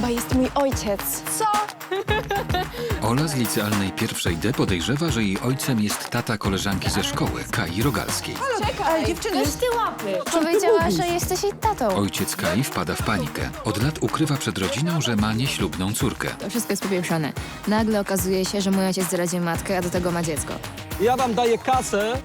chyba jest mój ojciec. Co? Ola z licealnej pierwszej D podejrzewa, że jej ojcem jest tata koleżanki ze szkoły, Kai Rogalskiej. Czekaj, dziewczyny. weź ty łapy. Powiedziała, że jesteś jej tatą. Ojciec Kai wpada w panikę. Od lat ukrywa przed rodziną, że ma nieślubną córkę. To wszystko jest popieprzone. Nagle okazuje się, że mój ojciec zdradził matkę, a do tego ma dziecko. Ja wam daję kasę,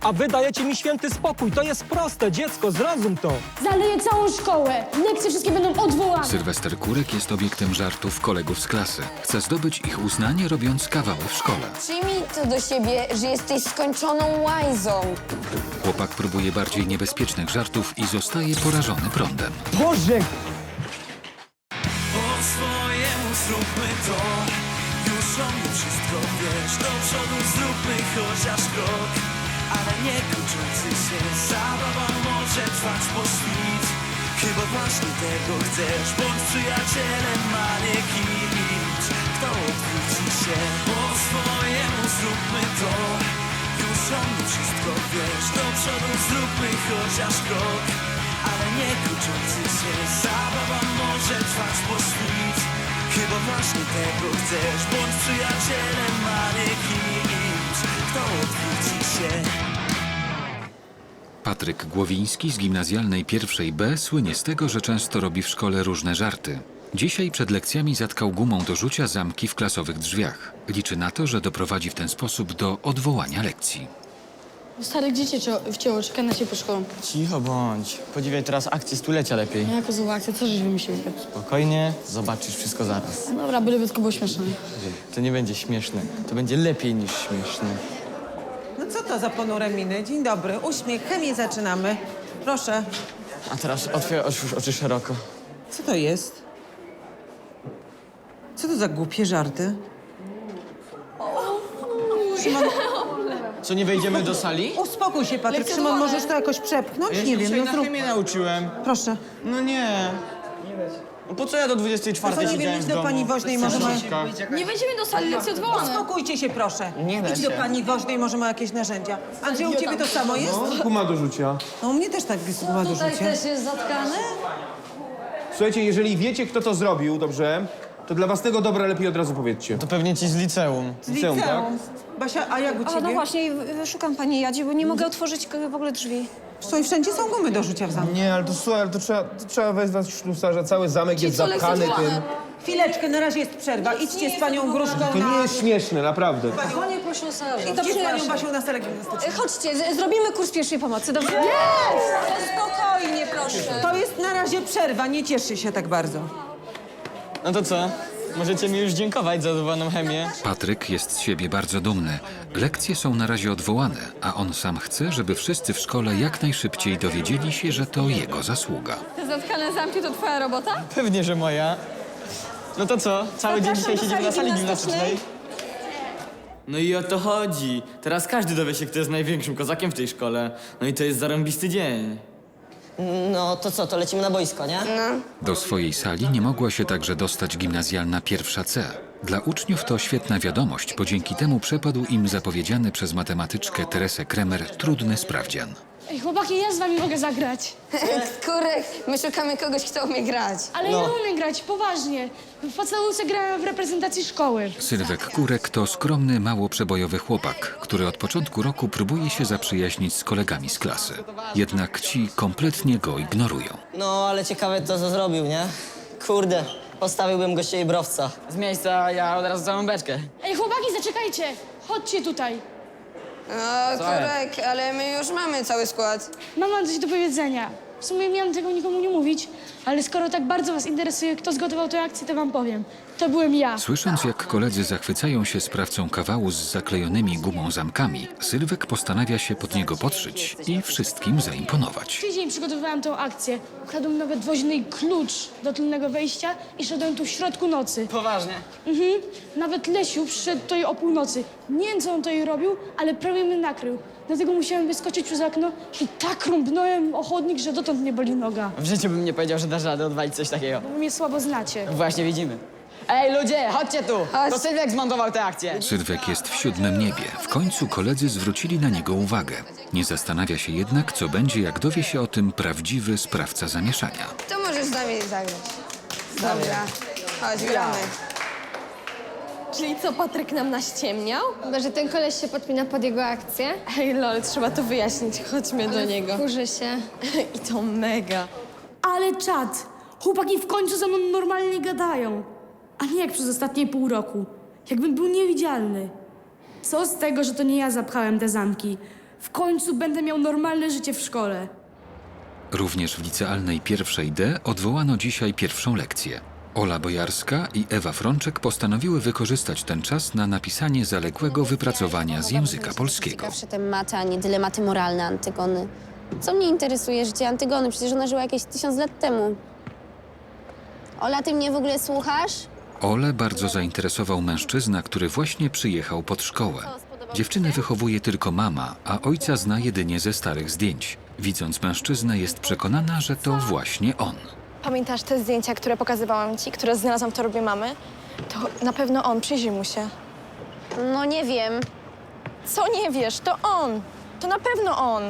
a wy dajecie mi święty spokój. To jest proste, dziecko, zrozum to. Zaleję całą szkołę. Lekcje wszystkie będą odwołane. Sylwester Kurek jest obiektem żartów kolegów z klasy. Chce zdobyć ich uznanie, robiąc kawały w szkole. Przyjmij to do siebie, że jesteś skończoną łajzą. Chłopak próbuje bardziej niebezpiecznych żartów i zostaje porażony prądem. Boże! Po swojemu zróbmy to Już o mnie wszystko wiesz Do przodu zróbmy chociaż krok Ale nie kończący się. Zabawa może trwać po świt. Chyba właśnie tego chcesz Bądź przyjacielem, a nie Kto odwróci się. Po swojemu zróbmy to. Już o mnie wszystko wiesz. Do przodu zróbmy chociaż krok. Ale nie kończący się. Zabawa może trwać po świt. Chyba właśnie tego chcesz Bądź przyjacielem, a nie Patryk Głowiński z gimnazjalnej pierwszej B słynie z tego, że często robi w szkole różne żarty. Dzisiaj przed lekcjami zatkał gumą do rzucia zamki w klasowych drzwiach. Liczy na to, że doprowadzi w ten sposób do odwołania lekcji. Stary, gdzie cię cio- wcięło? Czekaj na ciebie po szkołą. Cicho bądź. Podziwiaj teraz akcję stulecia lepiej. Ja jako zła akcja, co żeś wymyślił? Spokojnie, zobaczysz wszystko zaraz. No Dobra, byleby tylko było śmieszne. To nie będzie śmieszne. To będzie lepiej niż śmieszne. Co to za ponure miny? Dzień dobry, uśmiech, chemię zaczynamy. Proszę, A teraz otwieraj oczy, oczy szeroko. co to jest? Co to za głupie żarty? Szymon, Co, nie wejdziemy do sali? uspokój się, Patryk. Szymon, możesz to jakoś przepchnąć? Ja Nie wiem, no na zrób. chemię nauczyłem. Proszę. No nie. No po co ja do 24 No to nie wiem, siedziałem w do domu? pani woźnej, może ma... Nie wejdziemy do sali, lekcje odwołane. Uspokójcie się, proszę. Nie da Idź do się. pani woźnej, może ma jakieś narzędzia. Andrzej, u ciebie to samo jest? Guma do rzucia. No u mnie też tak jest guma do rzucia. jest zatkane? Słuchajcie, jeżeli wiecie, kto to zrobił, dobrze, to dla własnego dobra lepiej od razu powiedzcie. To pewnie ci z liceum. Z liceum, liceum. Basia, a jak u ciebie? A no właśnie, y, szukam pani Jadzie, bo nie mogę otworzyć k- w ogóle drzwi. Słuchaj, wszędzie są gumy do rzucia w zamku. Nie, ale to słuchaj, ale to trzeba, to trzeba wezwać ślusarza. Cały zamek jest co, zapchany tym. odwołane? Chwileczkę, na razie jest przerwa. Idźcie z panią Gruszką To nie jest śmieszne, naprawdę. Panie profesorze. Idźcie z panią Basią na salę gimnastyczną. Y, Chodźcie, z- zrobimy kurs pierwszej pomocy, dobrze? Spokojnie, proszę. To jest na razie przerwa, nie cieszcie się tak bardzo. No to co? Możecie mi już dziękować za odwołaną chemię. Patryk jest z siebie bardzo dumny. Lekcje są na razie odwołane, a on sam chce, żeby wszyscy w szkole jak najszybciej dowiedzieli się, że to jego zasługa. Te zatkane zamki to twoja robota? Pewnie, że moja. No to co? Cały dzień dzisiaj do siedzimy na sali sali gimnastycznej. gimnastycznej. No i o to chodzi. Teraz każdy dowie się, kto jest największym kozakiem w tej szkole. No i to jest zarąbisty dzień. No to co, to lecimy na boisko, nie? Do swojej sali nie mogła się także dostać gimnazjalna pierwsza C. Dla uczniów to świetna wiadomość, bo dzięki temu przepadł im zapowiedziany przez matematyczkę Teresę Kremer trudny sprawdzian. Ej, chłopaki, ja z wami mogę zagrać. Kurek, my szukamy kogoś, kto umie grać. Ale ja umiem grać, poważnie. W podstawówce grałem w reprezentacji szkoły. Sylwek Kurek to skromny, mało przebojowy chłopak, który od początku roku próbuje się zaprzyjaźnić z kolegami z klasy. Jednak ci kompletnie go ignorują. No, ale ciekawe to, co zrobił, nie? Kurde, postawiłbym gościej browca. Z miejsca ja od razu całą beczkę. Ej, chłopaki, zaczekajcie. Chodźcie tutaj. No, Kurek, ale my już mamy cały skład. Mam wam coś do powiedzenia. W sumie miałam tego nikomu nie mówić, ale skoro tak bardzo was interesuje, kto zgotował tę akcję, to wam powiem. To byłem ja. Słysząc, jak koledzy zachwycają się sprawcą kawału z zaklejonymi gumą zamkami, Sylwek postanawia się pod niego podszyć i wszystkim zaimponować. Tydzień przygotowywałam tą akcję. Ukradłem nawet woźny klucz do tylnego wejścia i szedłem tu w środku nocy. Poważnie. Mhm. Nawet Lesiu przyszedł tutaj o północy. Nie wiem, co on tutaj robił, ale prawie mnie nakrył. Dlatego musiałem wyskoczyć przez okno i tak rąbnąłem o chodnik, że dotąd mnie boli noga. W życiu bym nie powiedział, że dasz radę odwalić coś takiego. Bo wy mnie słabo znacie. Właśnie widzimy. Ej, ludzie, chodźcie tu! To Sylwek zmontował tę akcję. Sylwek jest w siódmym niebie. W końcu koledzy zwrócili na niego uwagę. Nie zastanawia się jednak, co będzie, jak dowie się o tym prawdziwy sprawca zamieszania. To możesz z nami zagrać. Dobra, chodź, gramy. Czyli co, Patryk nam naściemniał? Chyba, że ten koleś się podpina pod jego akcję. Hej, lol, trzeba to wyjaśnić. Chodźmy do niego. Kurzy się. I to mega. Ale czad! Chłopaki w końcu ze mną normalnie gadają. A nie jak przez ostatnie pół roku. Jakbym był niewidzialny. Co z tego, że to nie ja zapchałem te zamki? W końcu będę miał normalne życie w szkole. Również w licealnej pierwszej D odwołano dzisiaj pierwszą lekcję. Ola Bojarska i Ewa Frączek postanowiły wykorzystać ten czas na napisanie zaległego wypracowania z języka polskiego. Ciekawsze tematy, a nie dylematy moralne Antygony. Co mnie interesuje życie Antygony? Przecież ona żyła jakieś tysiąc lat temu. Ola, ty mnie w ogóle słuchasz? Ole bardzo zainteresował mężczyzna, który właśnie przyjechał pod szkołę. Dziewczynę wychowuje tylko mama, a ojca zna jedynie ze starych zdjęć. Widząc mężczyznę, jest przekonana, że to właśnie on. Pamiętasz te zdjęcia, które pokazywałam ci, które znalazłam w torbie mamy? To na pewno on, przyjrzyj mu się. No nie wiem. Co nie wiesz, to on. To na pewno on.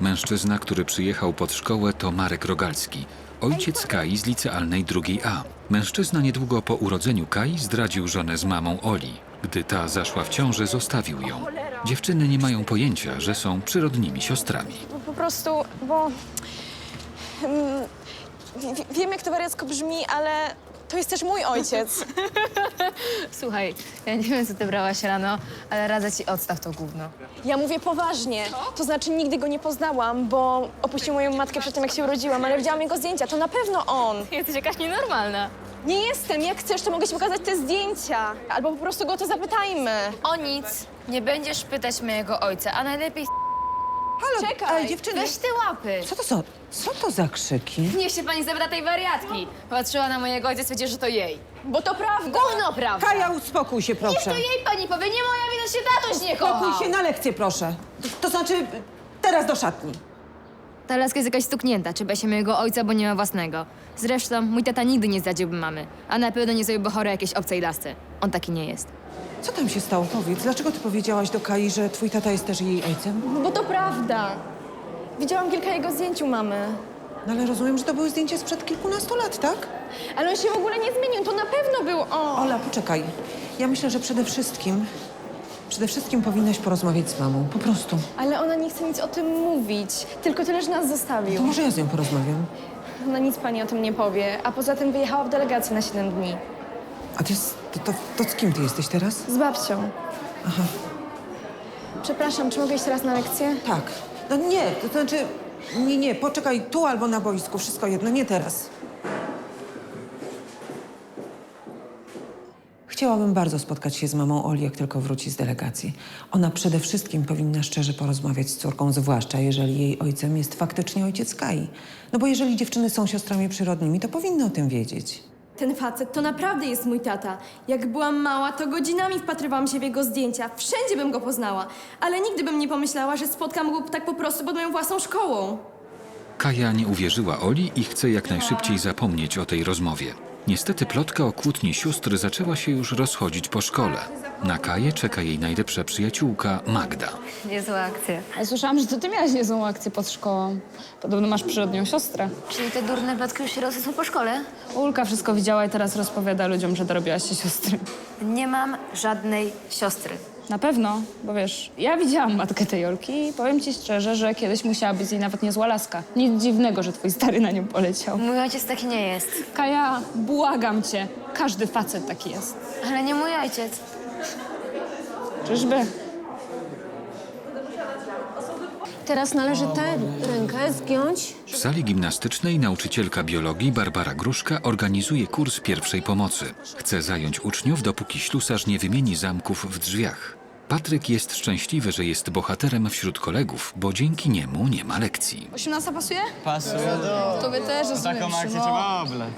Mężczyzna, który przyjechał pod szkołę, to Marek Rogalski, ojciec Kai z licealnej drugiej A. Mężczyzna niedługo po urodzeniu Kai zdradził żonę z mamą Oli. Gdy ta zaszła w ciąży, zostawił ją. Dziewczyny nie mają pojęcia, że są przyrodnimi siostrami. Po, po prostu, bo... Mm, wi- wiem, jak to wariacko brzmi, ale to jest też mój ojciec. Słuchaj, ja nie wiem, co ty brałaś rano, ale radzę ci odstaw to gówno. Ja mówię poważnie. To znaczy, nigdy go nie poznałam, bo opuścił moją matkę przed tym, jak się urodziłam, ale widziałam jego zdjęcia. To na pewno on. Jesteś jakaś nienormalna. Nie jestem. Jak chcesz, to mogę ci pokazać te zdjęcia. Albo po prostu go o to zapytajmy. O nic. Nie będziesz pytać mojego ojca, a najlepiej Halo, Czekaj, ale dziewczyny, weź te łapy. co to są? Co to za krzyki? Niech się pani zapyta tej wariatki. Patrzyła na mojego ojca, stwierdziła, że to jej. Bo to prawda. Gówno, prawda? Kaja, uspokój się, Niech proszę. to jej pani powie, nie moja wina, się tatuś nie kochał. Uspokój się na lekcję, proszę. To, znaczy, teraz do szatni. Ta laska jest jakaś stuknięta, czepia się mojego ojca, bo nie ma własnego. Zresztą mój tata nigdy nie zdradziłby mamy, a na pewno nie zrobiłby chore jakiejś obcej lasce. On taki nie jest. Co tam się stało? Powiedz, dlaczego ty powiedziałaś do Kai, że twój tata jest też jej ojcem? No Bo to prawda. Widziałam kilka jego zdjęć u mamy. No ale rozumiem, że to były zdjęcia sprzed kilkunastu lat, tak? Ale on się w ogóle nie zmienił. To na pewno był on. Ola, poczekaj. Ja myślę, że przede wszystkim, przede wszystkim powinnaś porozmawiać z mamą. Po prostu. Ale ona nie chce nic o tym mówić. Tylko tyle, że nas To zostawił. może ja z nią porozmawiam. Ona nic pani o tym nie powie. A poza tym wyjechała w delegację na 7 dni. A ty, z- to, to, to z kim ty jesteś teraz? Z babcią. Aha, Przepraszam, czy mogę iść teraz na lekcję? tak. No nie, to znaczy, nie, nie, poczekaj tu albo na boisku, wszystko jedno, nie teraz. Chciałabym bardzo spotkać się z mamą Oli, jak tylko wróci z delegacji. Ona przede wszystkim powinna szczerze porozmawiać z córką, zwłaszcza jeżeli jej ojcem jest faktycznie ojciec Kai. No bo jeżeli dziewczyny są siostrami przyrodnimi, to powinny o tym wiedzieć. Ten facet to naprawdę jest mój tata. Jak byłam mała, to godzinami wpatrywałam się w jego zdjęcia. Wszędzie bym go poznała. Ale nigdy bym nie pomyślała, że spotkam go tak po prostu pod moją własną szkołą. Kaja nie uwierzyła Oli i chce jak najszybciej zapomnieć o tej rozmowie. Niestety plotka o kłótni sióstr zaczęła się już rozchodzić po szkole. Na Kaję czeka jej najlepsza przyjaciółka Magda. Niezła akcja. A słyszałam, że to ty miałaś niezłą akcję pod szkołą. Podobno masz przyrodnią siostrę. Czyli te durne plotki już się rozesły po szkole? Ulka wszystko widziała i teraz rozpowiada ludziom, że dorobiłaś się siostry. Nie mam żadnej siostry. Na pewno, bo wiesz, ja widziałam matkę tej Olki i powiem ci szczerze, że kiedyś musiała być z niej nawet niezła laska. Nic dziwnego, że twój stary na nią poleciał. Mój ojciec taki nie jest. Kaja, błagam cię, każdy facet taki jest. Ale nie mój ojciec. Czyżby? Teraz należy tę rękę zgiąć. W sali gimnastycznej nauczycielka biologii Barbara Gruszka organizuje kurs pierwszej pomocy. Chce zająć uczniów, dopóki ślusarz nie wymieni zamków w drzwiach. Patryk jest szczęśliwy, że jest bohaterem wśród kolegów, bo dzięki niemu nie ma lekcji. 18 pasuje? Pasuje do... Tobie też, rozumiem. Taką akcję trzeba obleć.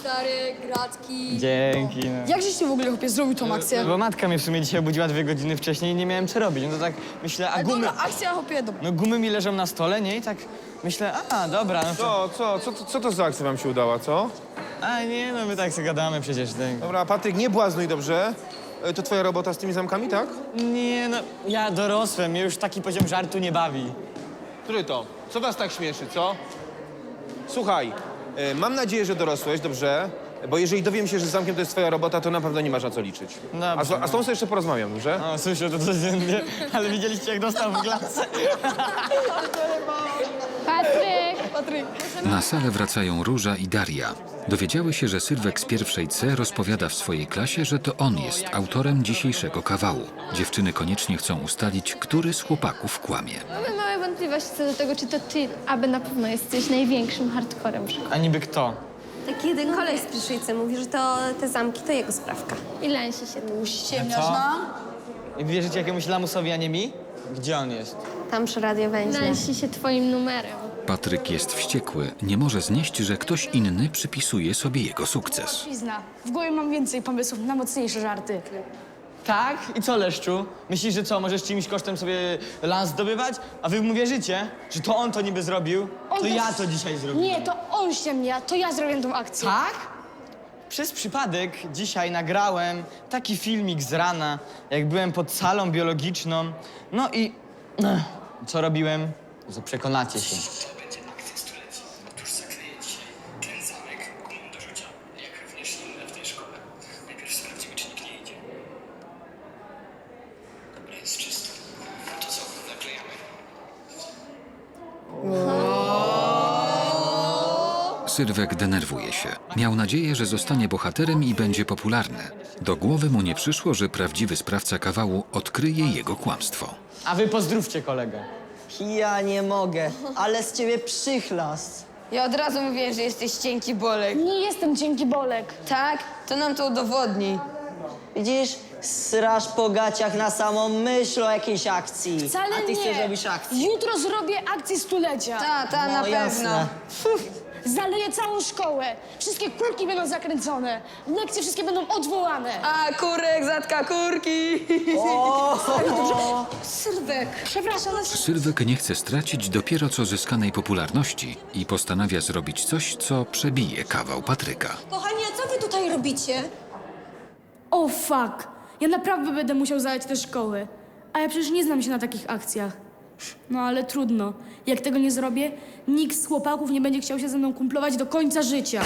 Stary, gratki. Dzięki. No. Jak żeś ty w ogóle chłopie zrobił tą akcję? Bo matka mnie w sumie dzisiaj obudziła dwie godziny wcześniej i nie miałem co robić. No to tak myślę, a gumy... Dobra, akcja chłopie, dobra. No gumy mi leżą na stole, nie? I tak myślę, a dobra, no to... Co, co, co, co to za akcja wam się udała, co? A nie, no my tak sobie gadamy przecież. Tak. Dobra, Patryk, nie błaznuj dobrze. E, To twoja robota z tymi zamkami, tak? Nie, no ja dorosłem, mnie już taki poziom żartu nie bawi. Który to? Co was tak śmieszy, co? Słuchaj, E, Mam nadzieję, że dorosłeś, dobrze? Bo jeżeli dowiem się, że z zamkiem to jest twoja robota, to na pewno nie masz na co liczyć. Dobrze, A, z- a z tą sobie jeszcze porozmawiam, dobrze? O, słyszę to codziennie, ale widzieliście jak dostał w klasę? Patryk! Na salę wracają Róża i Daria. Dowiedziały się, że Sylwek z pierwszej C rozpowiada w swojej klasie, że to on jest autorem dzisiejszego kawału. Dziewczyny koniecznie chcą ustalić, który z chłopaków kłamie. Mamy małe wątpliwości co do tego, czy to ty, aby na pewno jesteś największym hardcorem w szkole. A niby kto? Taki jeden koleś z C mówi, że to te zamki to jego sprawka. I lęsi się tu. Co? I wierzycie jakiemuś lamusowi, a nie mi? Gdzie on jest? Tam przy radiowęźle. Lęsi się twoim numerem. Patryk jest wściekły. Nie może znieść, że ktoś inny przypisuje sobie jego sukces. Pizna. W głowie mam więcej pomysłów na mocniejsze żarty. Tak? I co, Leszczu? Myślisz, że co, możesz czyimś kosztem sobie lans zdobywać? A wy mu wierzycie, że to on to niby zrobił? On To ja to dzisiaj zrobiłem. Nie, to on ściemnia, to ja zrobię tą akcję. Tak? Przez przypadek dzisiaj nagrałem taki filmik z rana, jak byłem pod salą biologiczną. No i co robiłem? Przekonacie się. Sylwek denerwuje się. Miał nadzieję, że zostanie bohaterem i będzie popularny. Do głowy mu nie przyszło, że prawdziwy sprawca kawału odkryje jego kłamstwo. A wy pozdrówcie kolegę. Ja nie mogę, ale z ciebie przychlast. Ja od razu mówię, że jesteś cienki bolek. Nie jestem dzięki Bolek. Tak? To nam to udowodni. Widzisz, srasz po gaciach na samą myśl o jakiejś akcji. Wcale A ty nie. chcesz robić akcję. Jutro zrobię akcję stulecia. Ta, ta, No na jasne. Zaleję całą szkołę. Wszystkie kulki będą zakręcone. Lekcje wszystkie będą odwołane. A kurek zatka kurki. Sylwek. Przepraszam, ale... Sylwek nie chce stracić dopiero co zyskanej popularności i postanawia zrobić coś, co przebije kawał Patryka. Kochani, a co wy tutaj robicie? O fuck. Ja naprawdę będę musiał zaleć te szkoły. A ja przecież nie znam się na takich akcjach. No ale trudno. Jak tego nie zrobię, nikt z chłopaków nie będzie chciał się ze mną kumplować do końca życia.